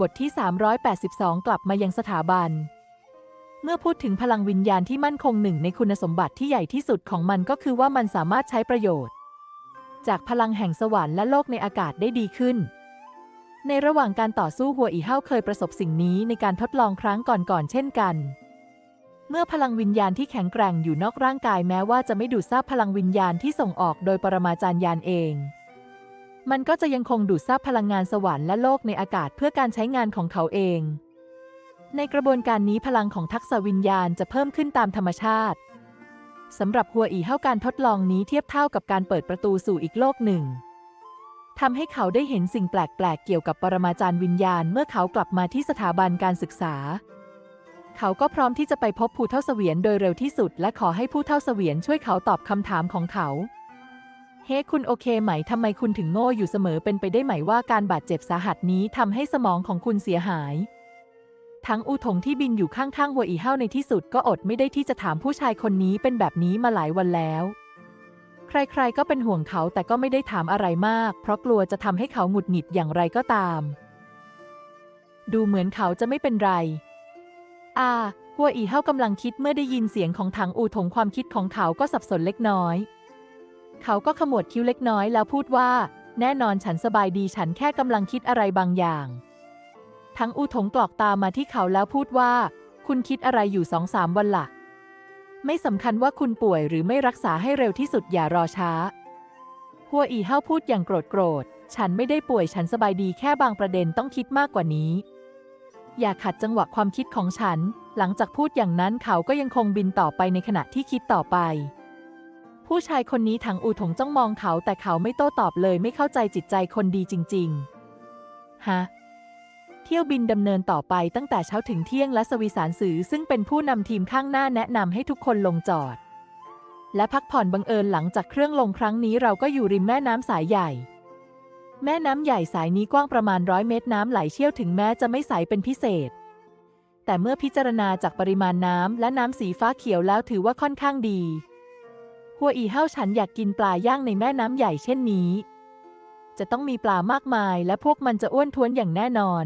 บทที่ 382 กลับมายังสถาบัน เมื่อพูดถึงพลังวิญญาณที่มั่นคงหนึ่งในคุณสมบัติที่ใหญ่ที่สุดของมันก็คือว่ามันสามารถใช้ประโยชน์ จากพลังแห่งสวรรค์และโลกในอากาศได้ดีขึ้น ในระหว่างการต่อสู้หัวอีเฮ้าเคยประสบสิ่งนี้ในการทดลองครั้งก่อนๆเช่นกัน เมื่อพลังวิญญาณที่แข็งแกร่งอยู่นอกร่างกายแม้ว่าจะไม่ดูดซับพลังวิญญาณที่ส่งออกโดยปรมาจารย์ยานเอง มันก็จะยังคงดูดซับพลังงานสวรรค์และโลกในอากาศเพื่อการใช้งานของเขาเอง ในกระบวนการนี้พลังของทักษะวิญญาณจะเพิ่มขึ้นตามธรรมชาติสำหรับหัวอีเฮ้าการทดลองนี้เทียบเท่ากับการเปิดประตูสู่อีกโลกหนึ่งทำให้เขาได้เห็นสิ่งแปลก ๆ เกี่ยวกับปรมาจารย์วิญญาณเมื่อเขากลับมาที่สถาบันการศึกษา เขาก็พร้อมที่จะไปพบผู้เท่าเสวียนโดยเร็วที่สุด และขอให้ผู้เท่าเสวียนช่วยเขาตอบคำถามของเขา เฮ้คุณโอเคไหม ทำไมคุณถึงโง่อยู่เสมอเป็นไปได้ไหมว่าการบาดเจ็บสาหัสนี้ทำให้สมองของคุณเสียหาย ทั้งอูถงที่บินอยู่ข้างๆหัวอีเฮ้าในที่สุดก็อดไม่ได้ที่จะถามผู้ชายคนนี้เป็นแบบนี้มาหลายวันแล้ว ใครๆก็เป็นห่วงเขาแต่ก็ไม่ได้ถามอะไรมาก เพราะกลัวจะทำให้เขาหงุดหงิดอย่างไรก็ตาม ดูเหมือนเขาจะไม่เป็นไรอาหัวอีเฮ้ากำลังคิดเมื่อได้ยินเสียงของถังอูถงความคิดของเขาก็สับสนเล็กน้อย เขาก็ขมวดคิ้วเล็กน้อยแล้วพูดว่า แน่นอนฉันสบายดีฉันแค่กำลังคิดอะไรบางอย่าง ทั้งอูถงกรอกตามาที่เขาแล้วพูดว่า คุณคิดอะไรอยู่สองสามวันละ่ะ ไม่สำคัญว่าคุณป่วยหรือไม่รักษาให้เร็วที่สุดอย่ารอช้า หัวอีเฮ้าพูดอย่างโกรธโกรธ ฉันไม่ได้ป่วยฉันสบายดีแค่บางประเด็นต้องคิดมากกว่านี้ อย่าขัดจังหวะความคิดของฉัน หลังจากพูดอย่างนั้นเขาก็ยังคงบินต่อไปในขณะที่คิดต่อไป ผู้ชายคนนี้ถังอูถงจ้องมองเขาแต่เขาไม่โต้ตอบเลยไม่เข้าใจจิตใจคนดีจริง ๆ ฮะ เที่ยวบินดำเนินต่อไปตั้งแต่เช้าถึงเที่ยงและสวีสารสือซึ่งเป็นผู้นำทีมข้างหน้าแนะนำให้ทุกคนลงจอด และพักผ่อนบังเอิญหลังจากเครื่องลงครั้งนี้เราก็อยู่ริมแม่น้ำสายใหญ่ แม่น้ำใหญ่สายนี้กว้างประมาณร้อยเมตรน้ำไหลเชี่ยวถึงแม้จะไม่ใสเป็นพิเศษแต่เมื่อพิจารณาจากปริมาณน้ำและน้ำสีฟ้าเขียวแล้วถือว่าค่อนข้างดี หัวอีเฮ้าฉันอยากกินปลาย่างในแม่น้ำใหญ่เช่นนี้ จะต้องมีปลามากมายและพวกมันจะอ้วนท้วนอย่างแน่นอน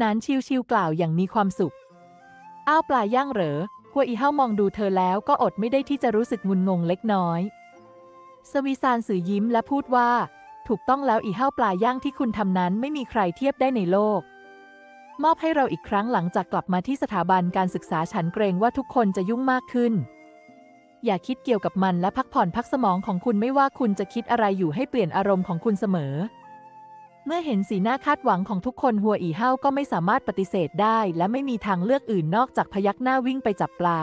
นานชิวๆกล่าวอย่างมีความสุข อ้าวปลาย่างเหรอหัวอีเฮ้ามองดูเธอแล้วก็อดไม่ได้ที่จะรู้สึกงุนงงเล็กน้อย สวีซานสื่อยิ้มและพูดว่า ถูกต้องแล้วอีเฮ้าปลาย่างที่คุณทำนั้นไม่มีใครเทียบได้ในโลก มอบให้เราอีกครั้งหลังจากกลับมาที่สถาบันการศึกษาฉันเกรงว่าทุกคนจะยุ่งมากขึ้น อย่าคิดเกี่ยวกับมันและพักผ่อนพักสมองของคุณไม่ว่าคุณจะคิดอะไรอยู่ให้เปลี่ยนอารมณ์ของคุณเสมอ เมื่อเห็นสีหน้าคาดหวังของทุกคนหัวอีเฮ้าก็ไม่สามารถปฏิเสธได้ และไม่มีทางเลือกอื่นนอกจากพยักหน้าวิ่งไปจับปลา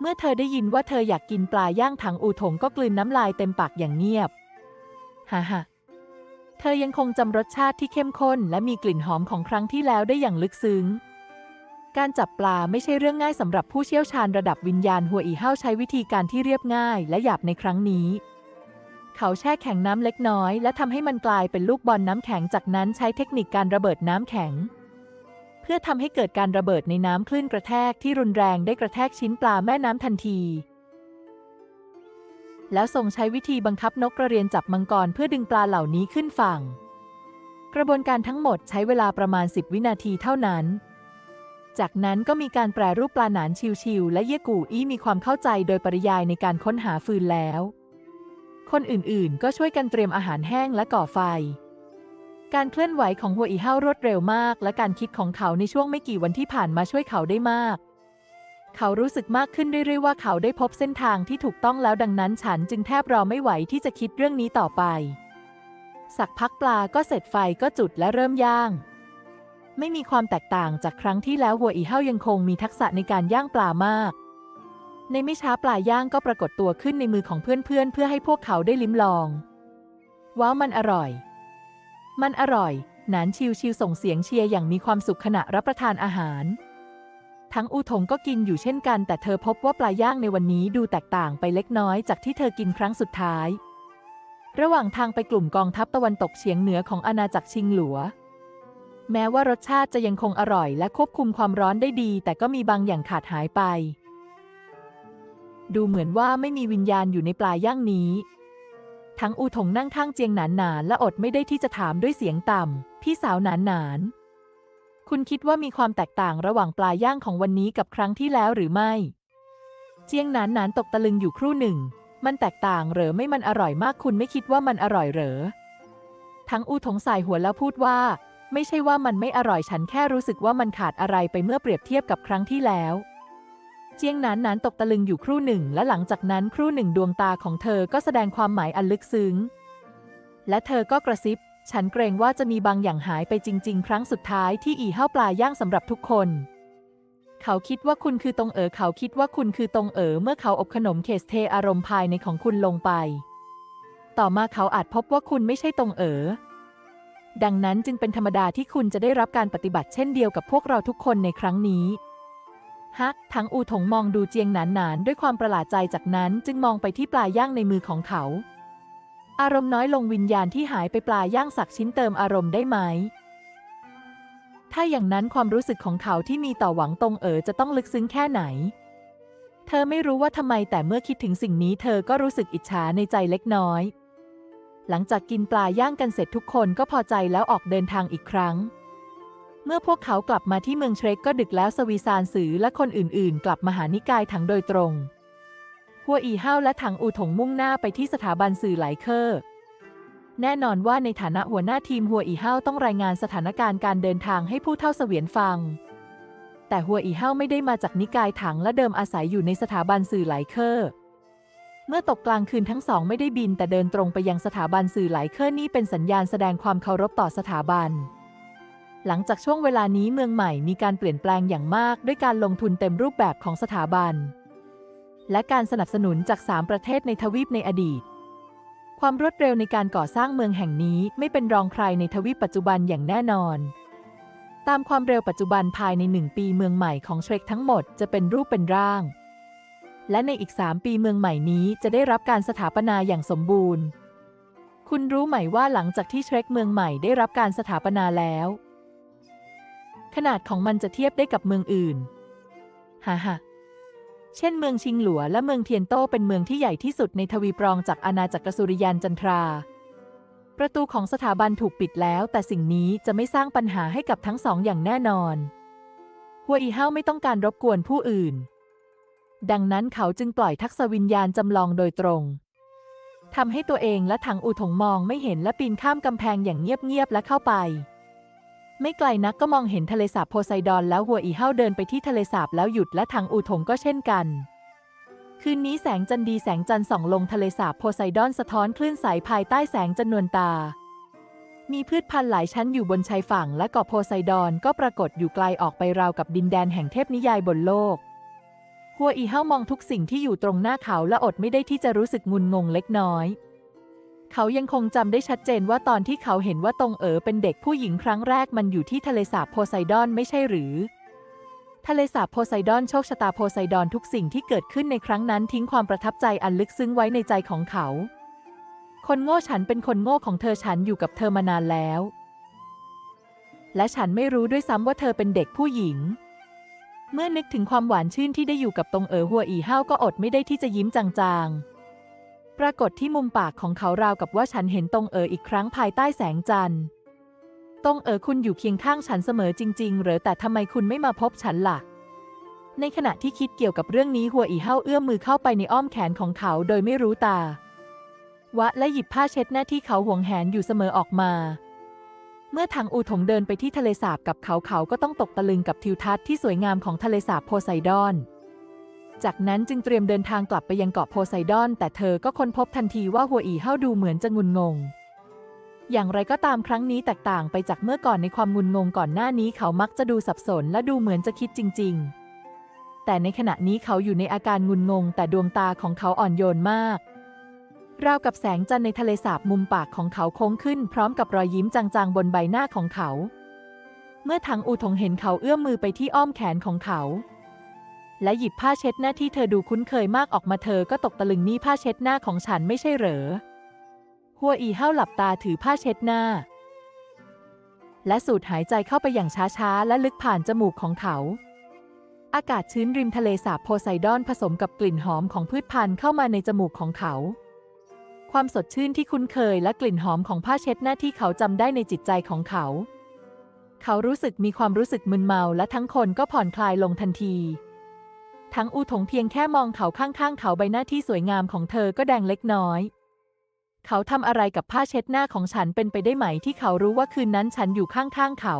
เมื่อเธอได้ยินว่าเธออยากกินปลาย่างถังอูถงก็กลืนน้ำลายเต็มปากอย่างเงียบฮ่าฮ่าเธอยังคงจำรสชาติที่เข้มข้น และมีกลิ่นหอมของครั้งที่แล้วได้อย่างลึกซึ้ง การจับปลาไม่ใช่เรื่องง่ายสำหรับผู้เชี่ยวชาญระดับวิญญาณหัวอีเฮ้าใช้วิธีการที่เรียบง่ายและหยาบในครั้งนี้ เขาแช่แข็งน้ำเล็กน้อย และทำให้มันกลายเป็นลูกบอลน้ำแข็งจากนั้นใช้เทคนิคการระเบิดน้ำแข็ง เพื่อทำให้เกิดการระเบิดในน้ำคลื่นกระแทกที่รุนแรงได้กระแทกชิ้นปลาแม่น้ำทันที แล้วทรงใช้วิธีบังคับนกกระเรียนจับมังกรเพื่อดึงปลาเหล่านี้ขึ้นฝั่ง กระบวนการทั้งหมดใช้เวลาประมาณ 10 วินาทีเท่านั้น จากนั้นก็มีการแปรรูปปลาหนานชิวๆและเยกูอี้มีความเข้าใจโดยปริยายในการค้นหาฟืนแล้ว คนอื่นๆ ก็ช่วยกันเตรียมอาหารแห้งและก่อไฟ การเคลื่อนไหวของหัวอีเฮารวดเร็วมาก และการคิดของเขาในช่วงไม่กี่วันที่ผ่านมาช่วยเขาได้มาก เขารู้สึกมากขึ้นเรื่อยๆว่าเขาได้พบเส้นทางที่ถูกต้องแล้วดังนั้นฉันจึงแทบรอไม่ไหวที่จะคิดเรื่องนี้ต่อไป สักพักปลาก็เสร็จไฟก็จุดและเริ่มย่าง ไม่มีความแตกต่างจากครั้งที่แล้วหัวอีเฮ้ายังคงมีทักษะในการย่างปลามาก ในไม่ช้าปลาย่างก็ปรากฏตัวขึ้นในมือของเพื่อนๆเพื่อให้พวกเขาได้ลิ้มลอง ว้าวมันอร่อย มันอร่อย หนานชิวชิวส่งเสียงเชียร์อย่างมีความสุขขณะรับประทานอาหาร ทั้งอูถงก็กินอยู่เช่นกัน แต่เธอพบว่าปลาย่างในวันนี้ดูแตกต่างไปเล็กน้อยจากที่เธอกินครั้งสุดท้าย ระหว่างทางไปกลุ่มกองทัพตะวันตกเฉียงเหนือของอาณาจักรชิงหลัว แม้ว่ารสชาติจะยังคงอร่อยและควบคุมความร้อนได้ดี แต่ก็มีบางอย่างขาดหายไป ดูเหมือนว่าไม่มีวิญญาณอยู่ในปลาย่างนี้ ทั้งอูถงนั่งข้างเจียงหนานหนานและอดไม่ได้ที่จะถามด้วยเสียงต่ำ พี่สาวหนานหนาน คุณคิดว่ามีความแตกต่างระหว่างปลาย่างของวันนี้กับครั้งที่แล้วหรือไม่ เจียงหนานหนานตกตะลึงอยู่ครู่หนึ่ง มันแตกต่างเหรอไม่มันอร่อยมากคุณไม่คิดว่ามันอร่อยเหรอ ทั้งอูถงสายหัวแล้วพูดว่า ไม่ใช่ว่ามันไม่อร่อยฉันแค่รู้สึกว่ามันขาดอะไรไปเมื่อเปรียบเทียบกับครั้งที่แล้ว เจียงหนานหนานตกตะลึงอยู่ครู่หนึ่ง และหลังจากนั้นครู่หนึ่งดวงตาของเธอก็แสดงความหมายอันลึกซึ้ง และเธอก็กระซิบ ฉันเกรงว่าจะมีบางอย่างหายไปจริง ๆ ครั้งสุดท้ายที่อีเห้าปลาย่างสำหรับทุกคน เขาคิดว่าคุณคือตรงเอ๋อเขาคิดว่าคุณคือตรงเอ๋อเมื่อเขาอบขนมเคสเทอารมณ์ภายในของคุณลงไป ต่อมาเขาอาจพบว่าคุณไม่ใช่ตรงเอ๋อ ดังนั้นจึงเป็นธรรมดาที่คุณจะได้รับการปฏิบัติเช่นเดียวกับพวกเราทุกคนในครั้งนี้ ฮัก ทั้งอูถงมองดูเจียงหนานหนานๆด้วยความประหลาดใจจากนั้นจึงมองไปที่ปลาย่างในมือของเขา อารมณ์น้อยลงวิญญาณที่หายไปปลาย่างสักชิ้นเติมอารมณ์ได้ไหม ถ้าอย่างนั้นความรู้สึกของเขาที่มีต่อหวังตงเอ๋อจะต้องลึกซึ้งแค่ไหน เธอไม่รู้ว่าทำไมแต่เมื่อคิดถึงสิ่งนี้ เธอก็รู้สึกอิจฉาในใจเล็กน้อย หลังจากกินปลาย่างกันเสร็จทุกคนก็พอใจแล้วออกเดินทางอีกครั้ง เมื่อพวกเขากลับมาที่เมืองเทรกก็ดึกแล้วสวีซานสือและคนอื่นๆ กลับมาหานิกายถังโดยตรง หัวอีเฮาและถังอูถงมุ่งหน้าไปที่สถาบันสื่อหลเคอร์แน่นอนว่าในฐานะหัวหน้าทีมหัวอีเฮาต้องรายงานสถานการณ์การเดินทางให้ผู้เท่าเสวียนฟัง แต่หัวอีเฮาไม่ได้มาจากนิกายถังและเดิมอาศัยอยู่ในสถาบันสื่อหลเคอร์ เมื่อตกกลางคืนทั้งสองไม่ได้บินแต่เดินตรงไปยังสถาบันสื่อหลายเคอร์นี่เป็นสัญญาณแสดงความเคารพต่อสถาบัน หลังจากช่วงเวลานี้เมืองใหม่มีการเปลี่ยนแปลงอย่างมากด้วยการลงทุนเต็มรูปแบบของสถาบัน และการสนับสนุนจาก 3 ประเทศในทวีปในอดีต ความรวดเร็วในการก่อสร้างเมืองแห่งนี้ไม่เป็นรองใครในทวีปปัจจุบันอย่างแน่นอน ตามความเร็วปัจจุบันภายในหนึ่งปีเมืองใหม่ของเทรคทั้งหมดจะเป็นรูปเป็นร่าง และในอีก 3 ปีเมืองใหม่นี้จะได้รับการสถาปนาอย่างสมบูรณ์ คุณรู้ไหมว่าหลังจากที่เทรคเมืองใหม่ได้รับการสถาปนาแล้ว ขนาดของมันจะเทียบได้กับเมืองอื่น ฮ่าฮ่าเช่นเมืองชิงหลัวและเมืองเทียนโตเป็นเมืองที่ใหญ่ที่สุดในทวีปรองจากอาณาจักรสุริยันจันทรา ประตูของสถาบันถูกปิดแล้ว แต่สิ่งนี้จะไม่สร้างปัญหาให้กับทั้งสองอย่างแน่นอน หัวอีเฮาไม่ต้องการรบกวนผู้อื่น ดังนั้นเขาจึงปล่อยทักษวิญญาณจำลองโดยตรงทำให้ตัวเองและถังอูถงมองไม่เห็นและปีนข้ามกำแพงอย่างเงียบๆและเข้าไป ไม่ไกลนักก็มองเห็นทะเลสาบโพไซดอนแล้วหัวอีเฮาเดินไปที่ทะเลสาบแล้วหยุดและทางอูถงก็เช่นกัน คืนนี้แสงจันทร์ดีแสงจันทร์ส่องลงทะเลสาบโพไซดอนสะท้อนคลื่นใสภายใต้แสงจันนวลตา มีพืชพันธุ์หลายชั้นอยู่บนชายฝั่งและเกาะโพไซดอนก็ปรากฏอยู่ไกลออกไปราวกับดินแดนแห่งเทพนิยายบนโลก หัวอีเฮามองทุกสิ่งที่อยู่ตรงหน้าเขาและอดไม่ได้ที่จะรู้สึกงุนงงเล็กน้อย เขายังคงจำได้ชัดเจนว่าตอนที่เขาเห็นว่าตรงเอ๋อเป็นเด็กผู้หญิงครั้งแรกมันอยู่ที่ทะเลสาบโพไซดอนไม่ใช่หรือ ทะเลสาบโพไซดอนโชคชะตาโพไซดอนทุกสิ่งที่เกิดขึ้นในครั้งนั้นทิ้งความประทับใจอันลึกซึ้งไว้ในใจของเขา คนโง่ฉันเป็นคนโง่ของเธอฉันอยู่กับเธอมานานแล้ว และฉันไม่รู้ด้วยซ้ำว่าเธอเป็นเด็กผู้หญิง เมื่อนึกถึงความหวานชื่นที่ได้อยู่กับตรงเอ๋อหัวอีเฮาก็อดไม่ได้ที่จะยิ้มจางๆ ปรากฏที่มุมปากของเขาราวกับว่าฉันเห็นตรงเอ๋ออีกครั้งภายใต้แสงจันทร์ตรงเอ๋อคุณอยู่เคียงข้างฉันเสมอจริงๆเหรอแต่ทำไมคุณไม่มาพบฉันล่ะ ในขณะที่คิดเกี่ยวกับเรื่องนี้หัวอีเฮาเอื้อมมือเข้าไปในอ้อมแขนของเขาโดยไม่รู้ตาวะและหยิบผ้าเช็ดหน้าที่เขาห่วงแหนอยู่เสมอออกมา เมื่อทางอูถงเดินไปที่ทะเลสาบกับเขาเขาก็ต้องตกตะลึงกับทิวทัศน์ที่สวยงามของทะเลสาบโพไซดอน จากนั้นจึงเตรียมเดินทางกลับไปยังเกาะโพไซดอน แต่เธอก็ค้นพบทันทีว่าหัวอีเฮาดูเหมือนจะงุนงง อย่างไรก็ตามครั้งนี้แตกต่างไปจากเมื่อก่อนในความงุนงงก่อนหน้านี้เขามักจะดูสับสนและดูเหมือนจะคิดจริง ๆ แต่ในขณะนี้เขาอยู่ในอาการงุนงง แต่ดวงตาของเขาอ่อนโยนมาก ราวกับแสงจันทร์ในทะเลสาบมุมปากของเขาโค้งขึ้น พร้อมกับรอยยิ้มจางๆบนใบหน้าของเขา เมื่อถังอูถงเห็นเขาเอื้อมมือไปที่อ้อมแขนของเขา และหยิบผ้าเช็ดหน้าที่เธอดูคุ้นเคยมากออกมาเธอก็ตกตะลึงนี่ผ้าเช็ดหน้าของฉันไม่ใช่เหรอ หัวอีเห้าหลับตาถือผ้าเช็ดหน้า และสูดหายใจเข้าไปอย่างช้าๆ และลึกผ่านจมูกของเขาอากาศชื้นริมทะเลสาบโพไซดอนผสมกับกลิ่นหอมของพืชพันธุ์เข้ามาในจมูกของเขา ความสดชื่นที่คุ้นเคยและกลิ่นหอมของผ้าเช็ดหน้าที่เขาจำได้ในจิตใจของเขา เขารู้สึกมีความรู้สึกมึนเมาและทั้งคนก็ผ่อนคลายลงทันที ทั้งอูถงเพียงแค่มองเขาข้างๆ เขาใบหน้าที่สวยงามของเธอก็แดงเล็กน้อย เขาทำอะไรกับผ้าเช็ดหน้าของฉันเป็นไปได้ไหมที่เขารู้ว่าคืนนั้นฉันอยู่ข้างๆ เขา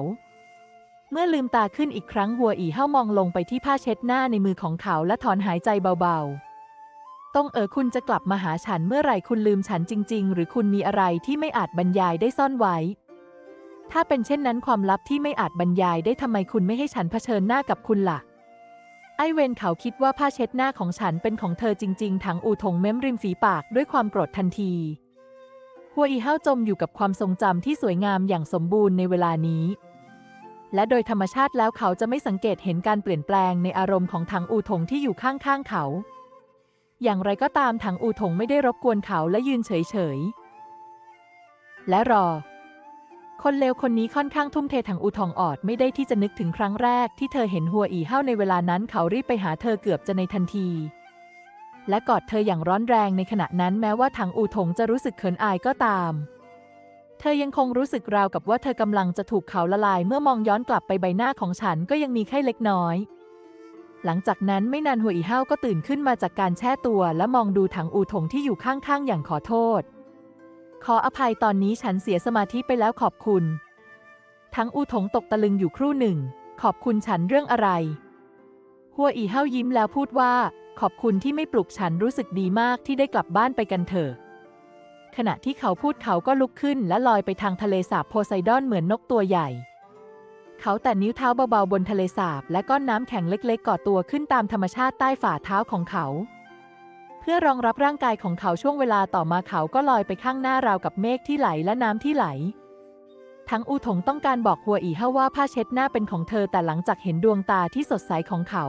เมื่อลืมตาขึ้นอีกครั้งหัวอีเห้ามองลงไปที่ผ้าเช็ดหน้าในมือของเขาและถอนหายใจเบาๆ ต้องเออคุณจะกลับมาหาฉันเมื่อไหร่คุณลืมฉันจริง ๆ หรือคุณมีอะไรที่ไม่อาจบรรยายได้ซ่อนไว้ ถ้าเป็นเช่นนั้นความลับที่ไม่อาจบรรยายได้ทำไมคุณไม่ให้ฉันเผชิญหน้ากับคุณล่ะ ไอเวนเขาคิดว่าผ้าเช็ดหน้าของฉันเป็นของเธอจริงๆถังอูถงเม้มริมฝีปากด้วยความโกรธทันที หัวอีเฮาจมอยู่กับความทรงจำที่สวยงามอย่างสมบูรณ์ในเวลานี้และโดยธรรมชาติแล้วเขาจะไม่สังเกตเห็นการเปลี่ยนแปลงในอารมณ์ของถังอูถงที่อยู่ข้างๆเขา อย่างไรก็ตามถังอูถงไม่ได้รบกวนเขาและยืนเฉยๆ และรอ คนเลวคนนี้ค่อนข้างทุ่มเทถังอูทองออดไม่ได้ที่จะนึกถึงครั้งแรกที่เธอเห็นหัวอีเฮ้าในเวลานั้นเขารีบไปหาเธอเกือบจะในทันที และกอดเธออย่างร้อนแรงในขณะนั้นแม้ว่าถังอูถงจะรู้สึกเขินอายก็ตาม เธอยังคงรู้สึกราวกับว่าเธอกำลังจะถูกเขาละลายเมื่อมองย้อนกลับไปใบหน้าของฉันก็ยังมีไข้เล็กน้อย หลังจากนั้นไม่นานหัวอีเฮ้าก็ตื่นขึ้นมาจากการแช่ตัว และมองดูถังอูถงที่อยู่ข้างๆ อย่างขอโทษ ขออภัยตอนนี้ฉันเสียสมาธิไปแล้วขอบคุณ ทั้งอูถงตกตะลึงอยู่ครู่หนึ่ง ขอบคุณฉันเรื่องอะไร หัวอีเฮายิ้มแล้วพูดว่า ขอบคุณที่ไม่ปลุกฉันรู้สึกดีมากที่ได้กลับบ้านไปกันเถอะ ขณะที่เขาพูดเขาก็ลุกขึ้นและลอยไปทางทะเลสาบโพไซดอนเหมือนนกตัวใหญ่ เขาแต่นิ้วเท้าเบาๆบนทะเลสาบ และก้อนน้ำแข็งเล็กๆก่อตัวขึ้นตามธรรมชาติใต้ฝ่าเท้าของเขา เพื่อรองรับร่างกายของเขาช่วงเวลาต่อมาเขาก็ลอยไปข้างหน้าราวกับเมฆที่ไหลและน้ำที่ไหล ทั้งอูถงต้องการบอกหัวอีเฮาว่าผ้าเช็ดหน้าเป็นของเธอแต่หลังจากเห็นดวงตาที่สดใสของเขา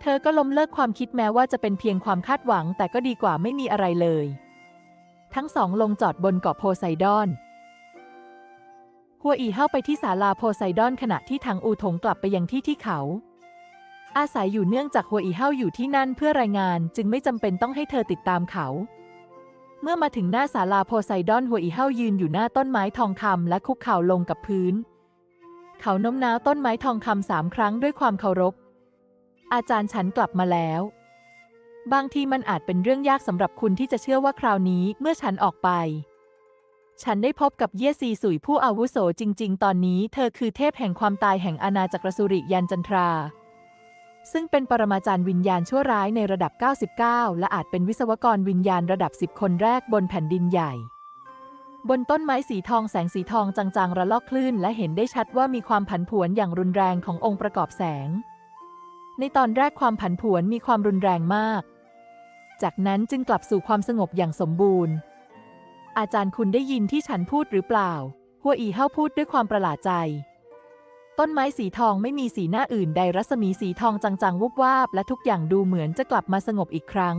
เธอก็ล้มเลิกความคิดแม้ว่าจะเป็นเพียงความคาดหวังแต่ก็ดีกว่าไม่มีอะไรเลย ทั้งสองลงจอดบนเกาะโพไซดอน หัวอีเฮาไปที่ศาลาโพไซดอนขณะที่ทางอูถงกลับไปยังที่ที่เขา อาศัยอยู่เนื่องจากหัวอีเฮาอยู่ที่นั่นเพื่อรายงานจึงไม่จำเป็นต้องให้เธอติดตามเขา เมื่อมาถึงหน้าศาลาโพไซดอนหัวอีเฮายืนอยู่หน้าต้นไม้ทองคำและคุกเข่าลงกับพื้น เขาโน้มน้าวต้นไม้ทองคำสามครั้งด้วยความเคารพ อาจารย์ฉันกลับมาแล้ว บางทีมันอาจเป็นเรื่องยากสำหรับคุณที่จะเชื่อว่าคราวนี้เมื่อฉันออกไป ฉันได้พบกับเยซีสุยผู้อาวุโสจริง ๆ ตอนนี้เธอคือเทพแห่งความตายแห่งอาณาจักรสุริยันจันทรา ซึ่งเป็นปรมาจารย์วิญญาณชั่วร้ายในระดับ 99 และอาจเป็นวิศวกรวิญญาณระดับ 10 คนแรกบนแผ่นดินใหญ่ บนต้นไม้สีทองแสงสีทองจางๆ ระลอกคลื่น และเห็นได้ชัดว่ามีความผันผวนอย่างรุนแรงขององค์ประกอบแสง ในตอนแรกความผันผวนมีความรุนแรงมาก จากนั้นจึงกลับสู่ความสงบอย่างสมบูรณ์ อาจารย์คุณได้ยินที่ฉันพูดหรือเปล่า หัวอีเฮาพูดด้วยความประหลาดใจ ต้นไม้สีทองไม่มีสีหน้าอื่นใดรัศมีสีทองจางๆวุบวาบและทุกอย่างดูเหมือนจะกลับมาสงบอีกครั้ง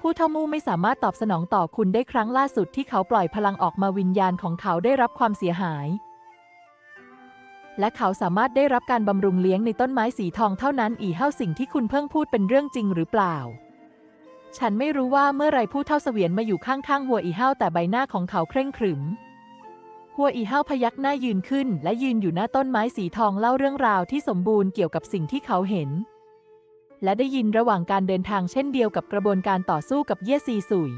ผู้เท่ามู่ไม่สามารถตอบสนองต่อคุณได้ครั้งล่าสุดที่เขาปล่อยพลังออกมาวิญญาณของเขาได้รับความเสียหาย และเขาสามารถได้รับการบำรุงเลี้ยงในต้นไม้สีทองเท่านั้นอีเฮาสิ่งที่คุณเพิ่งพูดเป็นเรื่องจริงหรือเปล่า ฉันไม่รู้ว่าเมื่อไรผู้เท่าเสวียนมาอยู่ข้างๆหัวอีเฮาแต่ใบหน้าของเขาเคร่งขรึม หัวอีเฮาพยักหน้ายืนขึ้น และยืนอยู่หน้าต้นไม้สีทองเล่าเรื่องราวที่สมบูรณ์เกี่ยวกับสิ่งที่เขาเห็น และได้ยินระหว่างการเดินทางเช่นเดียวกับกระบวนการต่อสู้กับเย่ซีสุย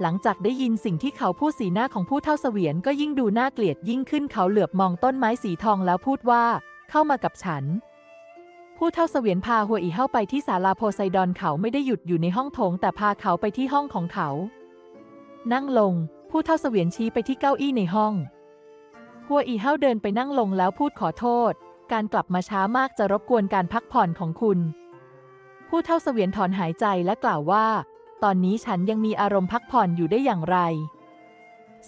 หลังจากได้ยินสิ่งที่เขาพูดสีหน้าของผู้เท่าเสวียนก็ยิ่งดูน่าเกลียดยิ่งขึ้นเขาเหลือบมองต้นไม้สีทองแล้วพูดว่า เข้ามากับฉัน ผู้เท่าเสวียนพาหัวอีเฮาไปที่ศาลาโพไซดอนเขาไม่ได้หยุดอยู่ในห้องโถง แต่พาเขาไปที่ห้องของเขา นั่งลง ผู้เท่าเสวียนชี้ไปที่เก้าอี้ในห้อง หัวอีเฮาเดินไปนั่งลงแล้วพูดขอโทษ การกลับมาช้ามากจะรบกวนการพักผ่อนของคุณ ผู้เท่าเสวียนถอนหายใจและกล่าวว่า ตอนนี้ฉันยังมีอารมณ์พักผ่อนอยู่ได้อย่างไร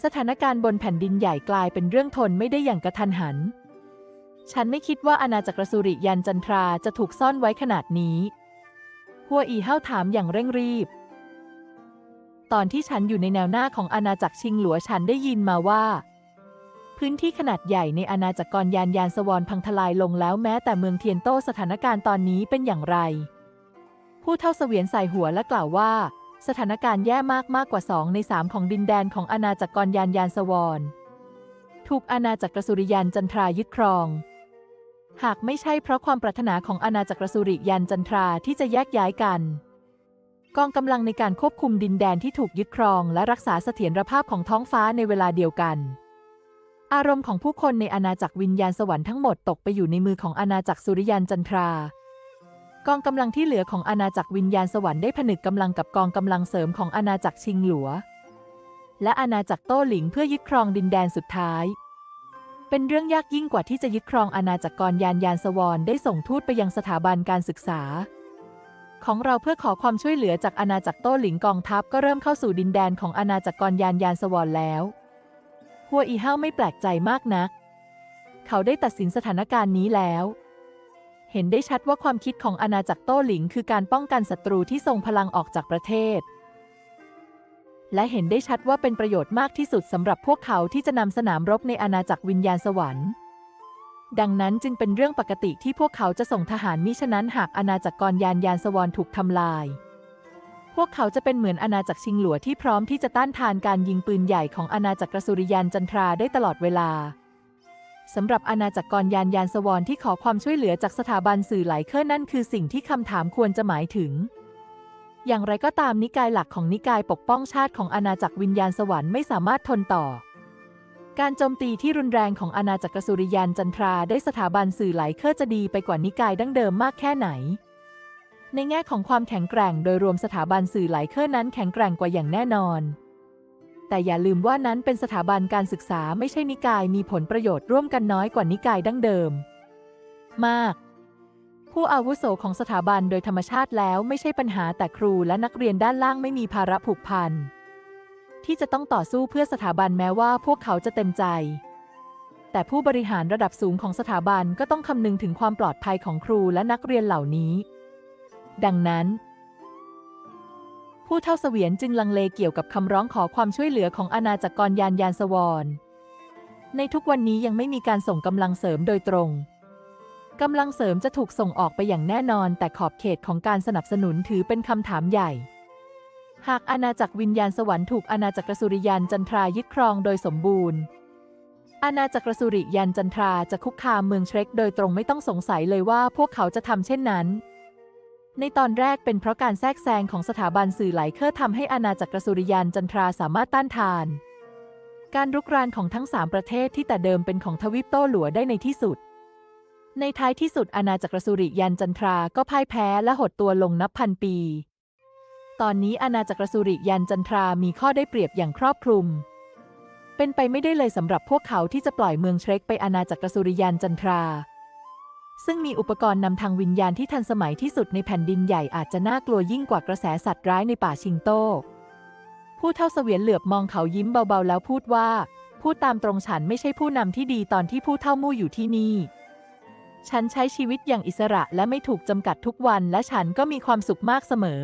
สถานการณ์บนแผ่นดินใหญ่กลายเป็นเรื่องทนไม่ได้อย่างกระทันหัน ฉันไม่คิดว่าอาณาจักรสุริยันจันทราจะถูกซ่อนไว้ขนาดนี้หัวอีเฮาถามอย่างเร่งรีบ ตอนที่ฉันอยู่ในแนวหน้าของอาณาจักรชิงหลัวฉันได้ยินมาว่า พื้นที่ขนาดใหญ่ในอาณาจักรกรยานยานสวรพังทลายลงแล้วแม้แต่เมืองเทียนโตสถานการณ์ตอนนี้เป็นอย่างไร ผู้เท่าเสวียนใส่หัวและกล่าวว่า สถานการณ์แย่มากมากกว่า2ใน3ของดินแดนของอาณาจักรกรยานยานสวรถูกอาณาจักรสุริยันจันทรายึดครอง หากไม่ใช่เพราะความปรารถนาของอาณาจักรสุริยันจันทราที่จะแยกย้ายกัน กองกำลังในการควบคุมดินแดนที่ถูกยึดครอง และรักษาเสถียรภาพของท้องฟ้าในเวลาเดียวกัน อารมณ์ของผู้คนในอาณาจักรวิญญาณสวรรค์ทั้งหมดตกไปอยู่ในมือของอาณาจักรสุริยันจันทรากองกำลังที่เหลือของอาณาจักรวิญญาณสวรรค์ได้ผนึกกำลังกับกองกำลังเสริมของอาณาจักรชิงหลัว และอาณาจักรโต้หลิงเพื่อยึดครองดินแดนสุดท้าย เป็นเรื่องยากยิ่งกว่าที่จะยึดครองอาณาจักรกรยานยานสวรได้ส่งทูตไปยังสถาบันการศึกษา ของเราเพื่อขอความช่วยเหลือจากอาณาจักรโต้หลิงกองทัพก็เริ่มเข้าสู่ดินแดนของอาณาจักรกรยานยานสวรแล้วหัวอีเฮาไม่แปลกใจมากนัก เขาได้ตัดสินสถานการณ์นี้แล้ว เห็นได้ชัดว่าความคิดของอาณาจักรโต้หลิง คือการป้องกันศัตรูที่ทรงพลังออกจากประเทศ และเห็นได้ชัดว่าเป็นประโยชน์มากที่สุดสำหรับพวกเขาที่จะนำสนามรบในอาณาจักรวิญญาณสวรรค์ ดังนั้นจึงเป็นเรื่องปกติที่พวกเขาจะส่งทหารมิฉะนั้นหากอาณาจักรกรยานยานสวรรค์ถูกทำลาย พวกเขาจะเป็นเหมือนอาณาจักรชิงหลัวที่พร้อมที่จะต้านทานการยิงปืนใหญ่ของอาณาจักรสุริยันจันทราได้ตลอดเวลาสำหรับอาณาจักรกรยานยานสวรรค์ที่ขอความช่วยเหลือจากสถาบันสื่อหลายเครือนั่นคือสิ่งที่คำถามควรจะหมายถึง อย่างไรก็ตามนิกายหลักของนิกายปกป้องชาติของอาณาจักรวิญญาณสวรรค์ไม่สามารถทนต่อ การโจมตีที่รุนแรงของอาณาจักรสุริยันจันทราได้สถาบันสื่อหลายเครือจะดีไปกว่านิกายดั้งเดิมมากแค่ไหน ในแง่ของความแข็งแกร่ง โดยรวมสถาบันสื่อหลายเครือนั้นแข็งแกร่งกว่าอย่างแน่นอน แต่อย่าลืมว่านั้นเป็นสถาบันการศึกษาไม่ใช่นิกายมีผลประโยชน์ร่วมกันน้อยกว่านิกายดั้งเดิม มาก ผู้อาวุโสของสถาบันโดยธรรมชาติแล้วไม่ใช่ปัญหาแต่ครูและนักเรียนด้านล่างไม่มีภาระผูกพัน ที่จะต้องต่อสู้เพื่อสถาบันแม้ว่าพวกเขาจะเต็มใจ แต่ผู้บริหารระดับสูงของสถาบันก็ต้องคำนึงถึงความปลอดภัยของครูและนักเรียนเหล่านี้ ดังนั้น ผู้เท่าเสวียนจึงลังเลเกี่ยวกับคำร้องขอความช่วยเหลือของอาณาจักรยานยานสวรในทุกวันนี้ยังไม่มีการส่งกำลังเสริมโดยตรง กำลังเสริมจะถูกส่งออกไปอย่างแน่นอน แต่ขอบเขตของการสนับสนุนถือเป็นคำถามใหญ่ หากอาณาจักรวิญญาณสวรรค์ถูกอาณาจักรสุริยันจันทรายึดครองโดยสมบูรณ์ อาณาจักรสุริยันจันทราจะคุกคามเมืองเทรคโดยตรงไม่ต้องสงสัยเลยว่าพวกเขาจะทำเช่นนั้น ในตอนแรกเป็นเพราะการแทรกแซงของสถาบันสื่อหลายเครือทำให้อาณาจักรสุริยันจันทราสามารถต้านทาน การรุกรานของทั้งสามประเทศที่แต่เดิมเป็นของทวิปโต้หลัวได้ในที่สุด ในท้ายที่สุดอาณาจักรสุริยันจันทราก็พ่ายแพ้และหดตัวลงนับพันปี ตอนนี้อาณาจักรสุริยันจันทรามีข้อได้เปรียบอย่างครอบคลุม เป็นไปไม่ได้เลยสำหรับพวกเขาที่จะปล่อยเมืองเทรคไปอาณาจักรสุริยันจันทรา ซึ่งมีอุปกรณ์นำทางวิญญาณที่ทันสมัยที่สุดในแผ่นดินใหญ่อาจจะน่ากลัวยิ่งกว่ากระแสสัตว์ร้ายในป่าชิงโต้ผู้เท่าเสวียนเหลือบมองเขายิ้มเบาๆแล้วพูดว่า พูดตามตรงฉันไม่ใช่ผู้นำที่ดีตอนที่ผู้เท่ามู่อยู่ที่นี่ ฉันใช้ชีวิตอย่างอิสระและไม่ถูกจำกัดทุกวัน และฉันก็มีความสุขมากเสมอ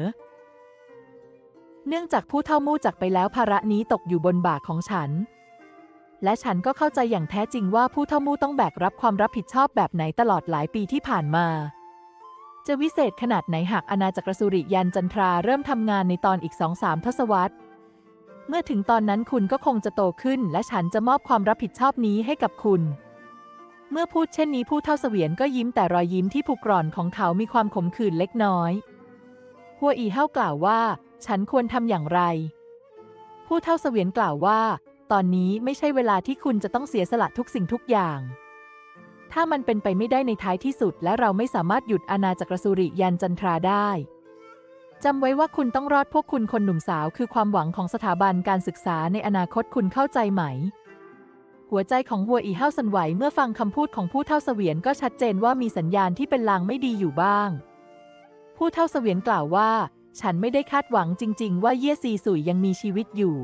เนื่องจากผู้เท่ามู่จากไปแล้วภาระนี้ตกอยู่บนบ่าของฉัน และฉันก็เข้าใจอย่างแท้จริงว่าผู้เท่ามู่ต้องแบกรับความรับผิดชอบแบบไหนตลอดหลายปีที่ผ่านมา จะวิเศษขนาดไหนหากอาณาจักรสุริยันจันทราเริ่มทำงานในตอนอีกสองสามทศวรรษเมื่อถึงตอนนั้นคุณก็คงจะโตขึ้น และฉันจะมอบความรับผิดชอบนี้ให้กับคุณ เมื่อพูดเช่นนี้ผู้เท่าเสวียนก็ยิ้มแต่รอยยิ้มที่ผูกกร่อนของเขามีความขมขื่นเล็กน้อยหัวอีเฮากล่าวว่า ฉันควรทำอย่างไร ผู้เท่าเสวียนกล่าวว่า ตอนนี้ไม่ใช่เวลาที่คุณจะต้องเสียสละทุกสิ่งทุกอย่าง ถ้ามันเป็นไปไม่ได้ในท้ายที่สุด และเราไม่สามารถหยุดอาณาจักรสุริยันจันทราได้จำไว้ว่าคุณต้องรอดพวกคุณคนหนุ่มสาวคือความหวังของสถาบันการศึกษาในอนาคตคุณเข้าใจไหม หัวใจของหัวอีเฮาสันไหวเมื่อฟังคำพูดของผู้เท่าเสวียนก็ชัดเจนว่ามีสัญญาณที่เป็นลางไม่ดีอยู่บ้าง ผู้เท่าเสวียนกล่าวว่า ฉันไม่ได้คาดหวังจริง ๆ ว่าเย่ซีสุยยังมีชีวิตอยู่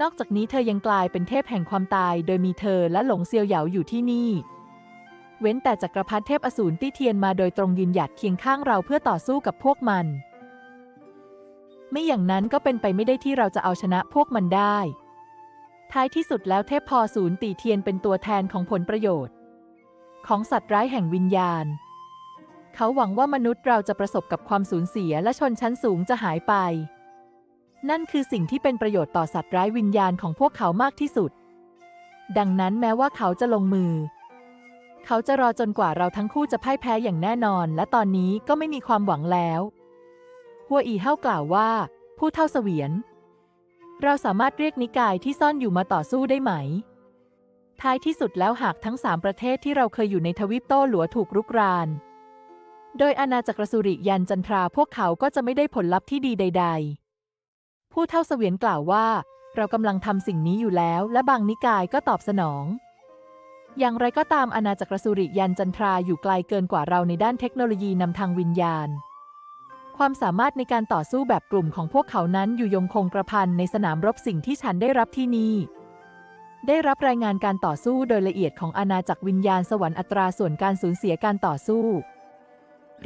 นอกจากนี้เธอยังกลายเป็นเทพแห่งความตาย โดยมีเธอและหลงเซียวเหยาอยู่ที่นี่ เว้นแต่จักรพรรดิเทพอสูรตี้เทียนมาโดยตรงยืนหยัดเคียงข้างเราเพื่อต่อสู้กับพวกมัน ไม่อย่างนั้นก็เป็นไปไม่ได้ที่เราจะเอาชนะพวกมันได้ ท้ายที่สุดแล้วเทพพอศูนย์ตีเทียนเป็นตัวแทนของผลประโยชน์ ของสัตว์ร้ายแห่งวิญญาณ เขาหวังว่ามนุษย์เราจะประสบกับความสูญเสียและชนชั้นสูงจะหายไป นั่นคือสิ่งที่เป็นประโยชน์ต่อสัตว์ร้ายวิญญาณของพวกเขามากที่สุด ดังนั้นแม้ว่าเขาจะลงมือ เขาจะรอจนกว่าเราทั้งคู่จะพ่ายแพ้อย่างแน่นอน และตอนนี้ก็ไม่มีความหวังแล้ว หัวอีเฮากล่าวว่า ผู้เท่าเสวียน เราสามารถเรียกนิกายที่ซ่อนอยู่มาต่อสู้ได้ไหม ท้ายที่สุดแล้วหากทั้งสามประเทศที่เราเคยอยู่ในทวีปโต้หลัวถูกรุกราน โดยอาณาจักรสุริยันจันทราพวกเขาก็จะไม่ได้ผลลัพธ์ที่ดีใด ๆ ผู้เท่าเสวียนกล่าวว่า เรากำลังทำสิ่งนี้อยู่แล้ว และบางนิกายก็ตอบสนอง อย่างไรก็ตามอาณาจักรสุริยันจันทราอยู่ไกลเกินกว่าเราในด้านเทคโนโลยีนำทางวิญญาณ ความสามารถในการต่อสู้แบบกลุ่มของพวกเขานั้นอยู่ยงคงกระพันในสนามรบสิ่งที่ฉันได้รับที่นี่ ได้รับรายงานการต่อสู้โดยละเอียดของอาณาจักรวิญญาณสวรรค์อัตราส่วนการสูญเสียการต่อสู้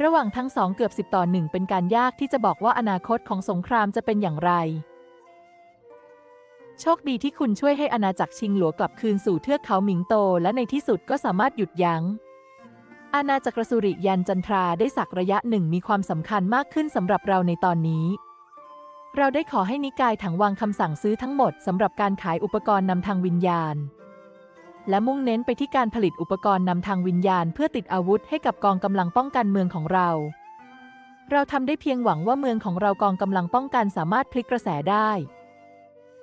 ระหว่างทั้งสองเกือบสิบต่อหนึ่งเป็นการยากที่จะบอกว่าอนาคตของสงครามจะเป็นอย่างไร โชคดีที่คุณช่วยให้อาณาจักรชิงหลัวกลับคืนสู่เทือกเขาหมิงโต และในที่สุดก็สามารถหยุดยัง้ง อาณาจักรสุริยันจันทราได้สักระยะหนึ่งมีความสำคัญมากขึ้นสำหรับเราในตอนนี้ เราได้ขอให้นิกายถังวางคำสั่งซื้อทั้งหมดสำหรับการขายอุปกรณ์นำทางวิญญาณ และมุ่งเน้นไปที่การผลิตอุปกรณ์นำทางวิญญาณ เพื่อติดอาวุธให้กับกองกำลังป้องกันเมืองของเรา เราทำได้เพียงหวังว่าเมืองของเรากองกำลังป้องกันสามารถพลิกกระแสได้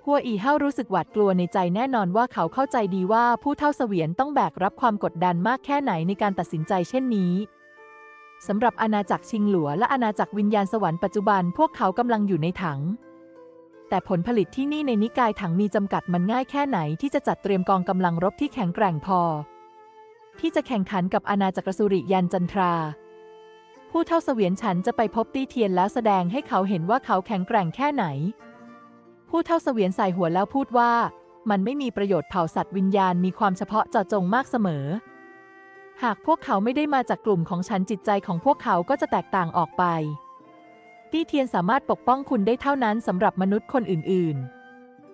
หัวอีเฮารู้สึกหวาดกลัวในใจแน่นอนว่าเขาเข้าใจดีว่าผู้เท่าเสวียนต้องแบกรับความกดดันมากแค่ไหนในการตัดสินใจเช่นนี้สำหรับอาณาจักรชิงหลัวและอาณาจักรวิญญาณสวรรค์ปัจจุบันพวกเขากำลังอยู่ในถัง แต่ผลผลิตที่นี่ในนิกายถังมีจำกัดมันง่ายแค่ไหนที่จะจัดเตรียมกองกำลังรบที่แข็งแกร่งพอ ที่จะแข่งขันกับอาณาจักรสุริยันจันทรา ผู้เท่าเสวียนฉันจะไปพบตี้เทียนแล้วแสดงให้เขาเห็นว่าเขาแข็งแกร่งแค่ไหน ผู้เท่าเสวียนใส่หัวแล้วพูดว่า มันไม่มีประโยชน์เผ่าสัตว์วิญญาณมีความเฉพาะเจาะจงมากเสมอ หากพวกเขาไม่ได้มาจากกลุ่มของฉันจิตใจของพวกเขาก็จะแตกต่างออกไปตี้เทียนสามารถปกป้องคุณได้เท่านั้นสำหรับมนุษย์คนอื่น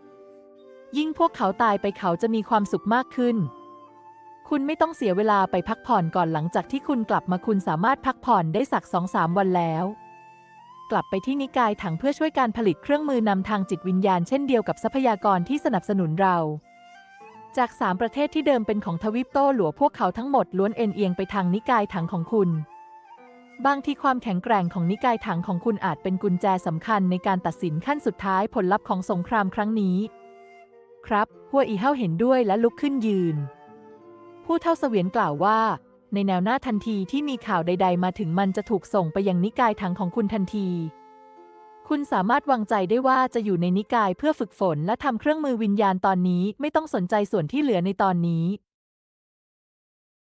ๆ ยิ่งพวกเขาตายไปเขาจะมีความสุขมากขึ้น คุณไม่ต้องเสียเวลาไปพักผ่อนก่อนหลังจากที่คุณกลับมาคุณสามารถพักผ่อนได้สักสองสามวันแล้ว กลับไปที่นิกายถังเพื่อช่วยการผลิตเครื่องมือนำทางจิตวิญญาณเช่นเดียวกับทรัพยากรที่สนับสนุนเรา จากสามประเทศที่เดิมเป็นของทวิปโต้หลัวพวกเขาทั้งหมดล้วนเอ็นเอียงไปทางนิกายถังของคุณ บางที่ความแข็งแกร่งของนิกายถังของคุณอาจเป็นกุญแจสำคัญในการตัดสินขั้นสุดท้ายผลลัพธ์ของสงครามครั้งนี้ ครับ หัวอีเฮาเห็นด้วยและลุกขึ้นยืน ผู้เท่าเสวียนกล่าวว่า ในแนวหน้าทันทีที่มีข่าวใด ๆ มาถึงมันจะถูกส่งไปยังนิกายถังของคุณทันที คุณสามารถวางใจได้ว่าจะอยู่ในนิกายเพื่อฝึกฝนและทำเครื่องมือวิญญาณตอนนี้ไม่ต้องสนใจส่วนที่เหลือในตอนนี้